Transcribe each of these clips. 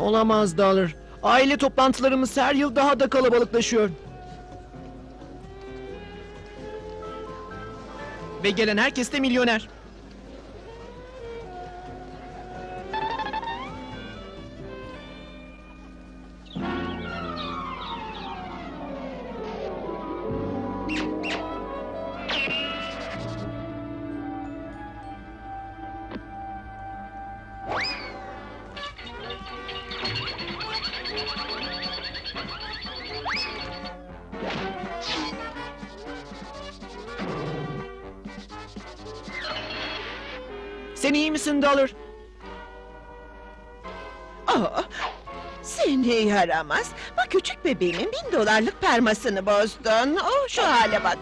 Olamaz Dollar. Aile toplantılarımız her yıl daha da kalabalıklaşıyor. Ve gelen herkes de milyoner. Sen iyi misin Dollar? Oh, seni yaramaz. Bu küçük bebeğimin bin dolarlık permasını bozdun. Oh şu hale bak.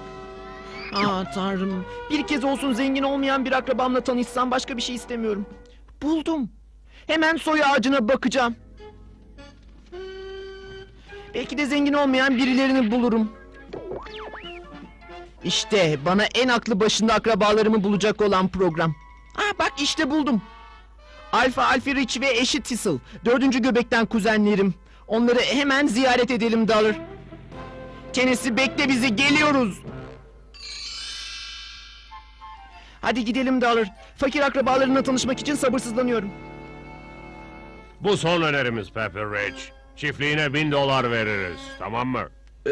Aa tanrım. Bir kez olsun zengin olmayan bir akrabamla tanışsam başka bir şey istemiyorum. Buldum. Hemen soy ağacına bakacağım. Belki de zengin olmayan birilerini bulurum. İşte bana en aklı başında akrabalarımı bulacak olan program. Aa bak işte buldum. Alfa Alfi Rich ve eşi Thistle. Dördüncü göbekten kuzenlerim. Onları hemen ziyaret edelim Dollar. Çenesi bekle bizi geliyoruz. Hadi gidelim Dollar. Fakir akrabalarımla tanışmak için sabırsızlanıyorum. Bu son önerimiz Pepper Rich. Çiftliğine bin dolar veririz. Tamam mı? Ee,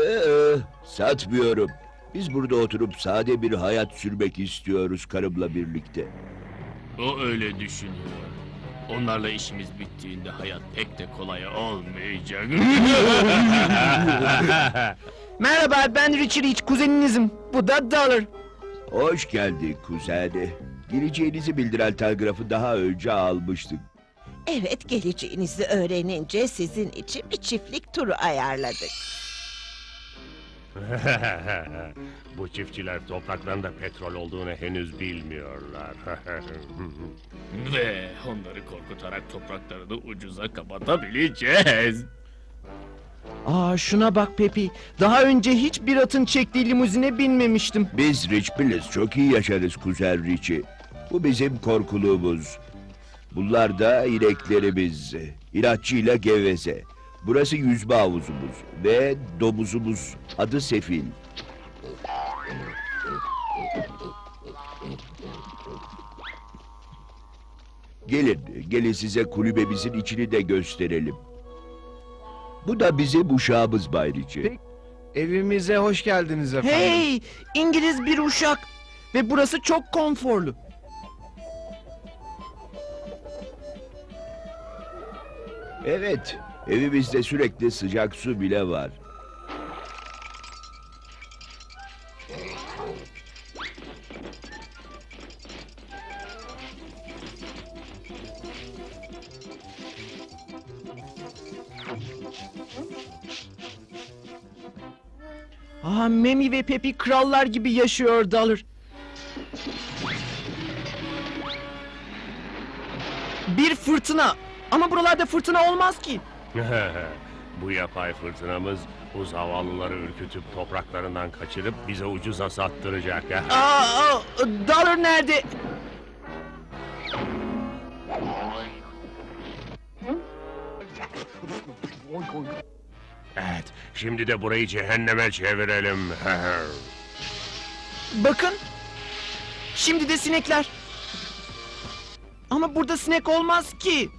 satmıyorum. Biz burada oturup sade bir hayat sürmek istiyoruz karımla birlikte. O öyle düşünüyor. Onlarla işimiz bittiğinde hayat pek de kolay olmayacak. Merhaba ben Richie Rich kuzeninizim. Bu da Dollar. Hoş geldin kuzeni. Geleceğinizi bildiren telgrafı daha önce almıştık. Evet geleceğinizi öğrenince sizin için bir çiftlik turu ayarladık. Bu çiftçiler topraklarında petrol olduğunu henüz bilmiyorlar. Ve onları korkutarak topraklarını ucuza kapatabileceğiz. Aa şuna bak Pepi. Daha önce hiç bir atın çektiği limuzine binmemiştim. Biz Rich Billiz çok iyi yaşarız kuzen Richie. Bu bizim korkuluğumuz. Bunlar da ineklerimiz. İnatçıyla geveze. Burası yüzme havuzumuz ve domuzumuz adı Sefil. Gelin, gelin size kulübemizin içini de gösterelim. Bu da bizim uşağımız Bay Richie. Evimize hoş geldiniz efendim. Hey İngiliz bir uşak. Ve burası çok konforlu. Evet, evimizde sürekli sıcak su bile var. Aa Memi ve Pepi krallar gibi yaşıyor Dollar. Bir fırtına. Ama buralarda fırtına olmaz ki. Bu yapay fırtınamız bu zavallıları ürkütüp topraklarından kaçırıp bize ucuza sattıracak. Aa, Dollar nerede? evet, şimdi de burayı cehenneme çevirelim. Bakın. Şimdi de sinekler. Ama burada sinek olmaz ki.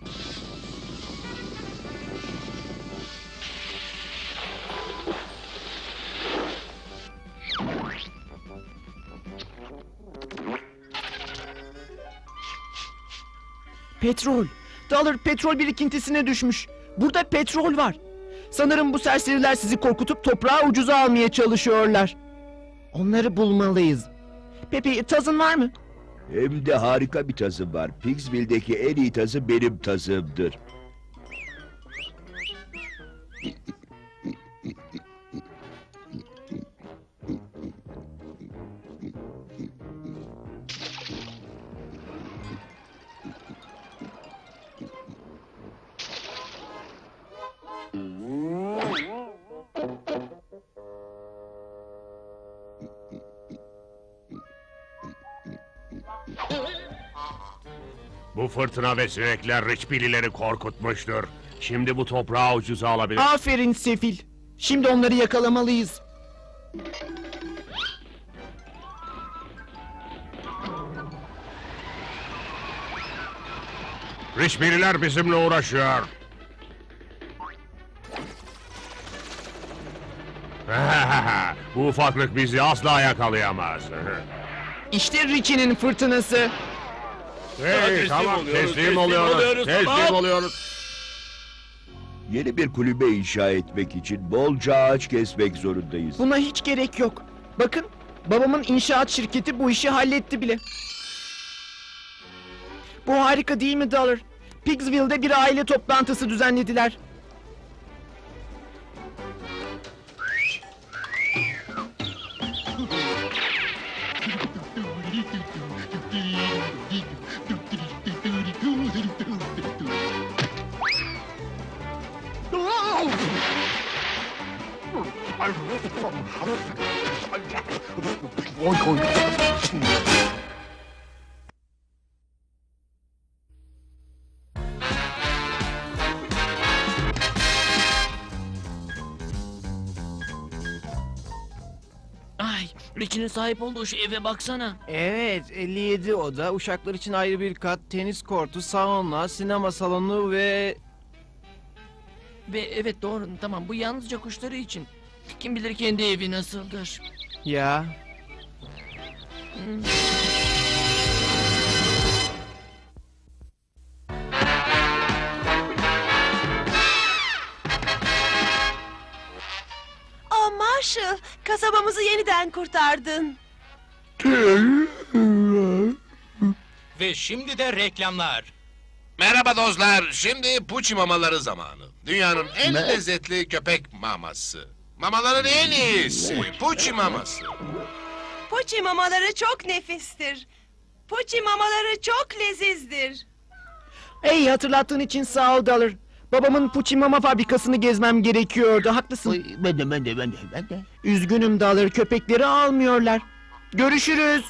Petrol. Dollar petrol birikintisine düşmüş. Burada petrol var. Sanırım bu serseriler sizi korkutup toprağı ucuza almaya çalışıyorlar. Onları bulmalıyız. Pepe tazın var mı? Hem de harika bir tazım var. Pigsville'deki en iyi tazı benim tazımdır. Fırtına ve sinekler Richbillileri korkutmuştur. Şimdi bu toprağı ucuza alabilir. Aferin Sefil. Şimdi onları yakalamalıyız. Rişbiriler bizimle uğraşıyor. bu ufaklık bizi asla yakalayamaz. İşte Richie'nin fırtınası. Hey, teslim tamam oluyoruz, teslim, teslim oluyoruz. oluyoruz, teslim tamam. oluyoruz. Yeni bir kulübe inşa etmek için bolca ağaç kesmek zorundayız. Buna hiç gerek yok. Bakın, babamın inşaat şirketi bu işi halletti bile. Bu harika değil mi Dollar? Pigsville'de bir aile toplantısı düzenlediler. Ay, Richie'nin sahip olduğu şu eve baksana. Evet 57 oda, uşaklar için ayrı bir kat, tenis kortu, sauna, sinema salonu ve... Ve evet doğru, tamam bu yalnızca kuşları için. Kim bilir kendi evi nasıldır. Ya Oh Marshall, kasabamızı yeniden kurtardın. Ve şimdi de reklamlar. Merhaba dostlar. Şimdi puçi mamaları zamanı. Dünyanın en lezzetli köpek maması. Mamaların en iyisi. Puçi maması. Poçi mamaları çok nefistir. Poçi mamaları çok lezizdir. Hey hatırlattığın için sağ ol Dollar. Babamın Pucci Mama fabrikasını gezmem gerekiyordu. Haklısın. Ben de ben de ben de ben de. Üzgünüm Dollar. Köpekleri almıyorlar. Görüşürüz.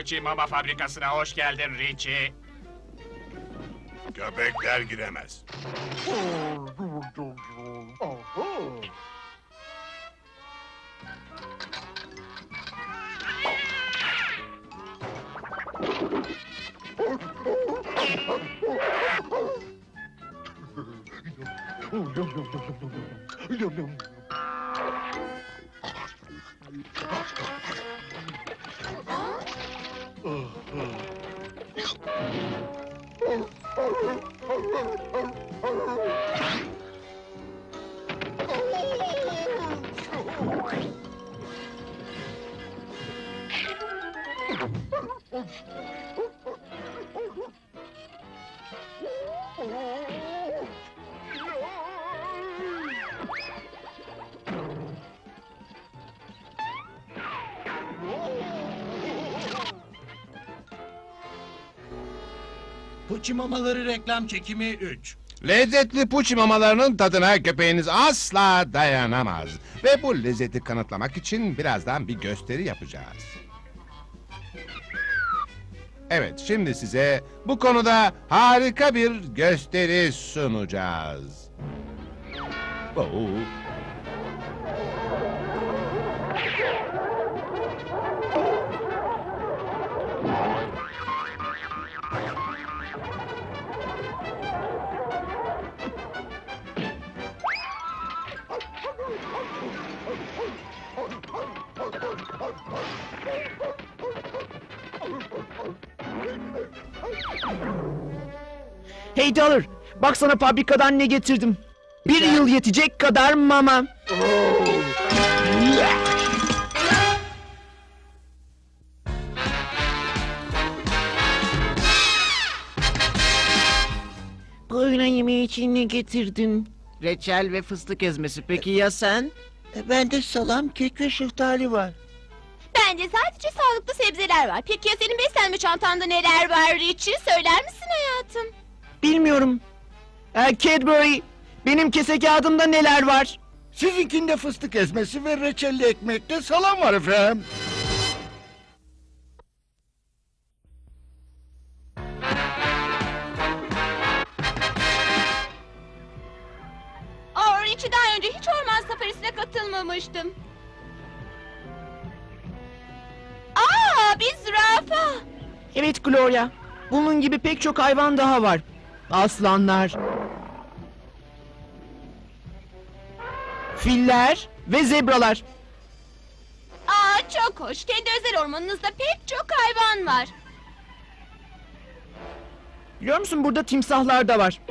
Pucci Mama fabrikasına hoş geldin Richie. Köpekler giremez. Pucci Mamaları reklam çekimi 3. Lezzetli puçi mamalarının tadına köpeğiniz asla dayanamaz. Ve bu lezzeti kanıtlamak için birazdan bir gösteri yapacağız. Evet, şimdi size bu konuda harika bir gösteri sunacağız. Oo. Hey Dollar. Bak sana fabrikadan ne getirdim. Bir yıl yetecek kadar mama. Bu öğlen yemeği için ne getirdin? reçel ve fıstık ezmesi. Peki ya sen? Bende salam, kek ve şeftali var. Bence sadece sağlıklı sebzeler var. Peki ya senin beslenme çantanda neler var Richie? Söyler misin hayatım? Bilmiyorum. Ee, Cadbury, benim kese kağıdımda neler var? Sizinkinde fıstık ezmesi ve reçelli ekmekte salam var efendim. Aa, Richie daha önce hiç orman safarisine katılmamıştım. Aa, bir zürafa. Evet Gloria, bunun gibi pek çok hayvan daha var. Aslanlar, filler ve zebralar. Aa, çok hoş. Kendi özel ormanınızda pek çok hayvan var. Biliyor musun burada timsahlar da var.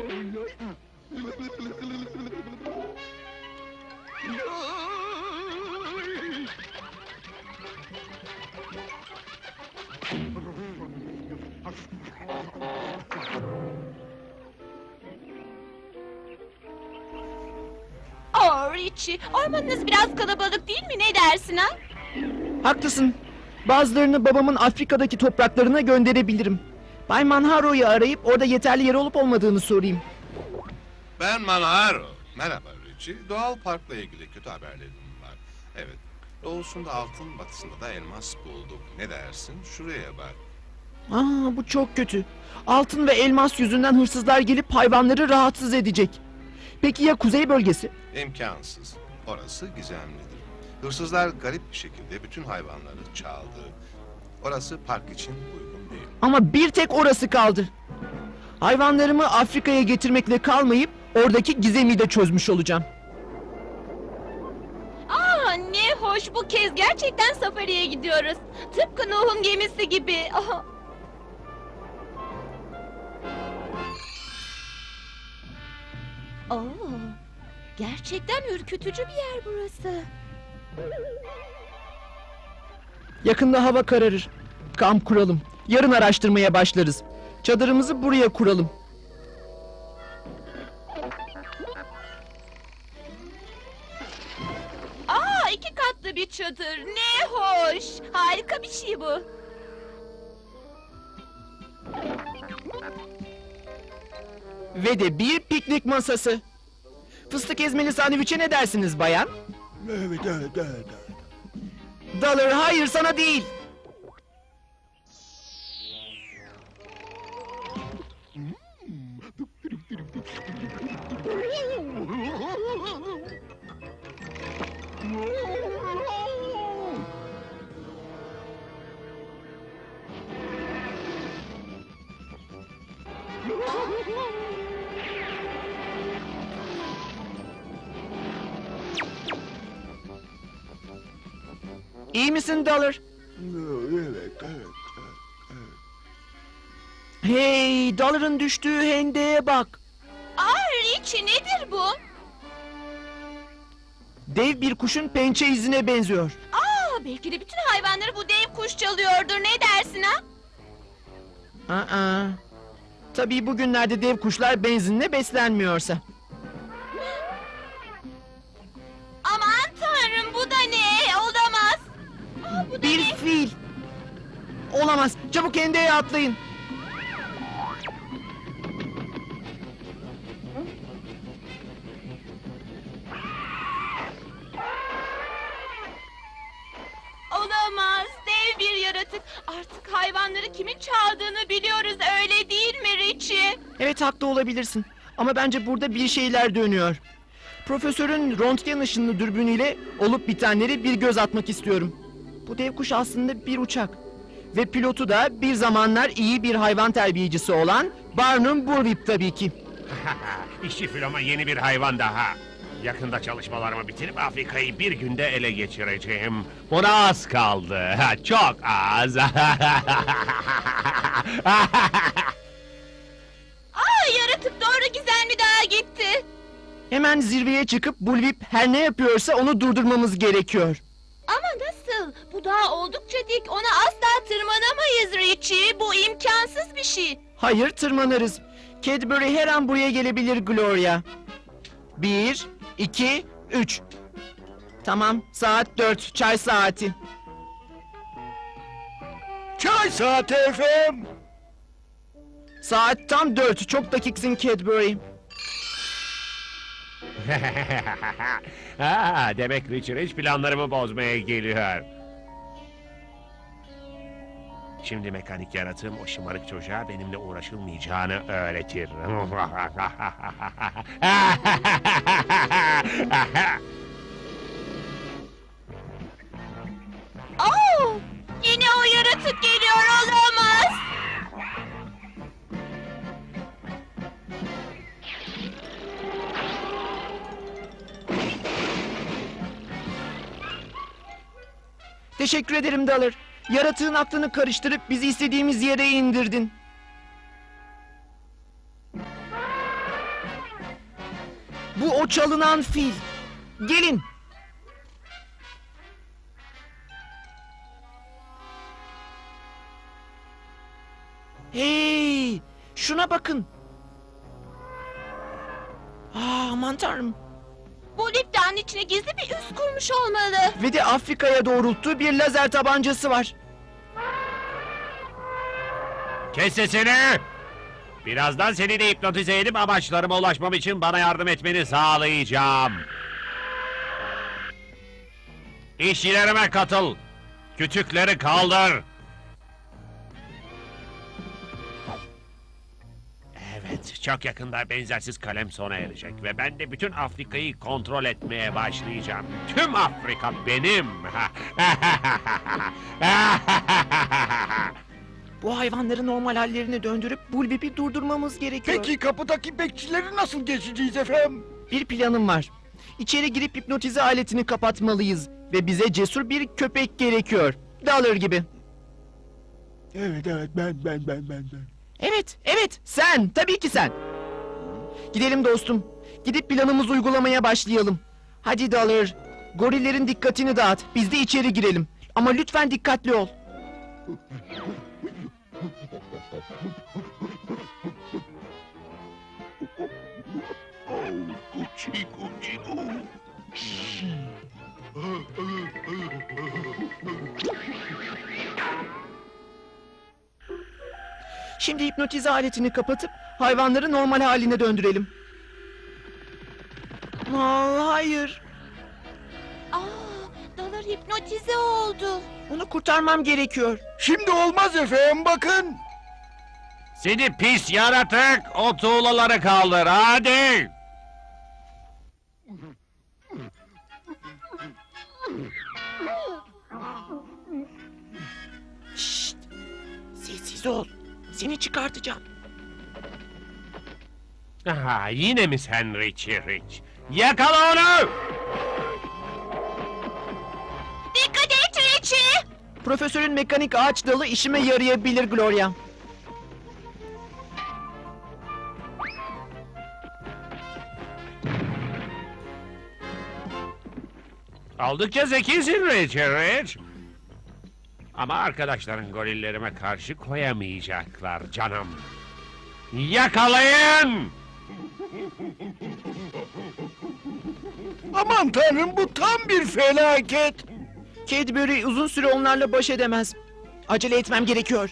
Richie, ormanınız biraz kalabalık değil mi? Ne dersin ha? Haklısın. Bazılarını babamın Afrika'daki topraklarına gönderebilirim. Bay Manharo'yu arayıp orada yeterli yer olup olmadığını sorayım. Ben Manharo. Merhaba Richie. Doğal parkla ilgili kötü haberlerim var. Evet. Doğusunda altın, batısında da elmas bulduk. Ne dersin? Şuraya bak. Aa bu çok kötü. Altın ve elmas yüzünden hırsızlar gelip hayvanları rahatsız edecek. Peki ya kuzey bölgesi? İmkansız. Orası gizemlidir. Hırsızlar garip bir şekilde bütün hayvanları çaldı. Orası park için uygun değil. Ama bir tek orası kaldı. Hayvanlarımı Afrika'ya getirmekle kalmayıp oradaki gizemi de çözmüş olacağım. Aa, ne hoş. Bu kez gerçekten safariye gidiyoruz. Tıpkı Nuh'un gemisi gibi. Gerçekten ürkütücü bir yer burası. Yakında hava kararır. Kamp kuralım. Yarın araştırmaya başlarız. Çadırımızı buraya kuralım. Aa, iki katlı bir çadır. Ne hoş. Harika bir şey bu. Ve de bir piknik masası. Fıstık ezmeli sandviçe ne dersiniz bayan? Evet, evet, evet. evet. Dollar hayır sana değil. İyi misin Dollar? Evet, evet. Hey, Dollar'ın düştüğü hendeye bak. Aa, Richie nedir bu? Dev bir kuşun pençe izine benziyor. Aa, belki de bütün hayvanları bu dev kuş çalıyordur. Ne dersin ha? Aa. Tabii bugünlerde dev kuşlar benzinle beslenmiyorsa. Olamaz. Çabuk hendeye atlayın. Olamaz. Dev bir yaratık. Artık hayvanları kimin çaldığını biliyoruz öyle değil mi Richie? Evet haklı olabilirsin. Ama bence burada bir şeyler dönüyor. Profesörün röntgen ışınlı dürbünüyle olup bitenleri bir göz atmak istiyorum. Bu dev kuş aslında bir uçak. Ve pilotu da bir zamanlar iyi bir hayvan terbiyecisi olan Barnum Burwip tabii ki. İşçi filoma yeni bir hayvan daha. Yakında çalışmalarımı bitirip Afrika'yı bir günde ele geçireceğim. Buna az kaldı. Çok az. Aa yaratık doğru gizemli dağa gitti. Hemen zirveye çıkıp Bulvip her ne yapıyorsa onu durdurmamız gerekiyor. Bu dağ oldukça dik. Ona asla tırmanamayız Richie. Bu imkansız bir şey. Hayır tırmanırız. Cadbury her an buraya gelebilir Gloria. Bir, iki, üç. Tamam saat dört çay saati. Çay saati efendim. Saat tam dört. Çok dakiksin Cadbury. ha, demek Richard hiç planlarımı bozmaya geliyor. Şimdi mekanik yaratığım o şımarık çocuğa benimle uğraşılmayacağını öğretir. Oo! Yine o yaratık geliyor olamaz. Teşekkür ederim Dalır. Yaratığın aklını karıştırıp bizi istediğimiz yere indirdin. Bu o çalınan fil. Gelin. Hey! Şuna bakın. Aa, aman tanrım. Bu Lipton'un içine gizli bir üs kurmuş olmalı. Ve de Afrika'ya doğrulttuğu bir lazer tabancası var. Kes sesini! Birazdan seni de hipnotize edip amaçlarıma ulaşmam için bana yardım etmeni sağlayacağım. İşçilerime katıl. Kütükleri kaldır. Çok yakında benzersiz kalem sona erecek ve ben de bütün Afrika'yı kontrol etmeye başlayacağım. Tüm Afrika benim. Bu hayvanları normal hallerine döndürüp Bulbip'i durdurmamız gerekiyor. Peki kapıdaki bekçileri nasıl geçeceğiz efendim? Bir planım var. İçeri girip hipnotize aletini kapatmalıyız. Ve bize cesur bir köpek gerekiyor. Dalır gibi. Evet evet ben ben ben ben ben. Evet, evet sen. Tabii ki sen. Gidelim dostum. Gidip planımızı uygulamaya başlayalım. Hadi Dalır. Gorillerin dikkatini dağıt. Biz de içeri girelim. Ama lütfen dikkatli ol. Şimdi hipnotize aletini kapatıp hayvanları normal haline döndürelim. Aa, hayır. Aa, Dalar hipnotize oldu. Onu kurtarmam gerekiyor. Şimdi olmaz efendim bakın. Seni pis yaratık! O tuğlaları kaldır, hadi! Şşt! Sessiz ol. Seni çıkartacağım. Aha, yine mi sen Richie Rich? Yakala onu! Dikkat et Richie. Profesörün mekanik ağaç dalı işime yarayabilir Gloria. Oldukça zekisin Richie Rich. Ama arkadaşların gorillerime karşı koyamayacaklar canım. Yakalayın! Aman tanrım bu tam bir felaket. Cadbury uzun süre onlarla baş edemez. Acele etmem gerekiyor.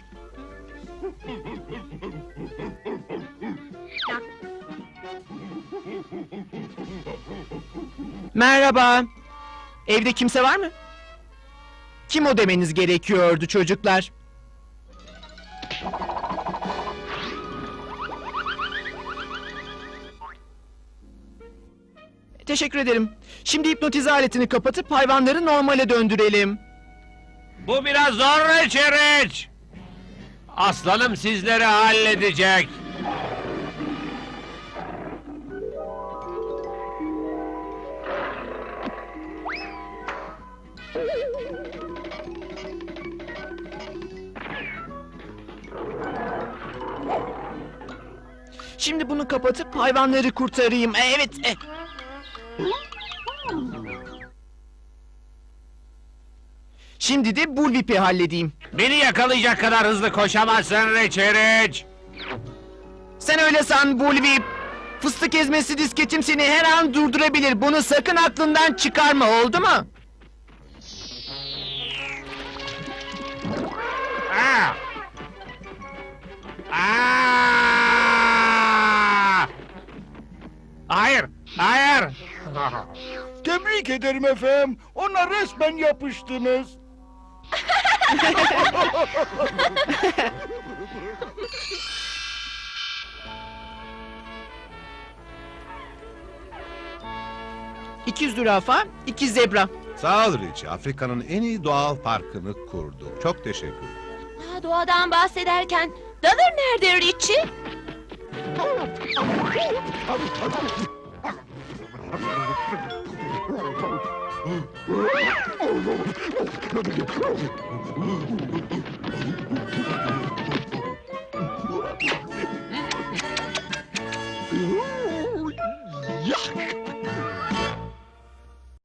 Merhaba. Evde kimse var mı? Kim o demeniz gerekiyordu çocuklar? Teşekkür ederim. Şimdi hipnotize aletini kapatıp hayvanları normale döndürelim. Bu biraz zor Richie Rich! Aslanım sizleri halledecek. Şimdi bunu kapatıp hayvanları kurtarayım. E, Evet. e. Şimdi de Bullwhip'i halledeyim. Beni yakalayacak kadar hızlı koşamazsın Rich! Sen öyle san Bullwhip. Fıstık ezmesi disketim seni her an durdurabilir. Bunu sakın aklından çıkarma oldu mu? Ah! Ah! Hayır, hayır. Tebrik ederim efendim. Ona resmen yapıştınız. İki zürafa, iki zebra. Sağ ol Richie. Afrika'nın en iyi doğal parkını kurduk. Çok teşekkür Ha, doğadan bahsederken Dalır nerede Richie? Oh, no.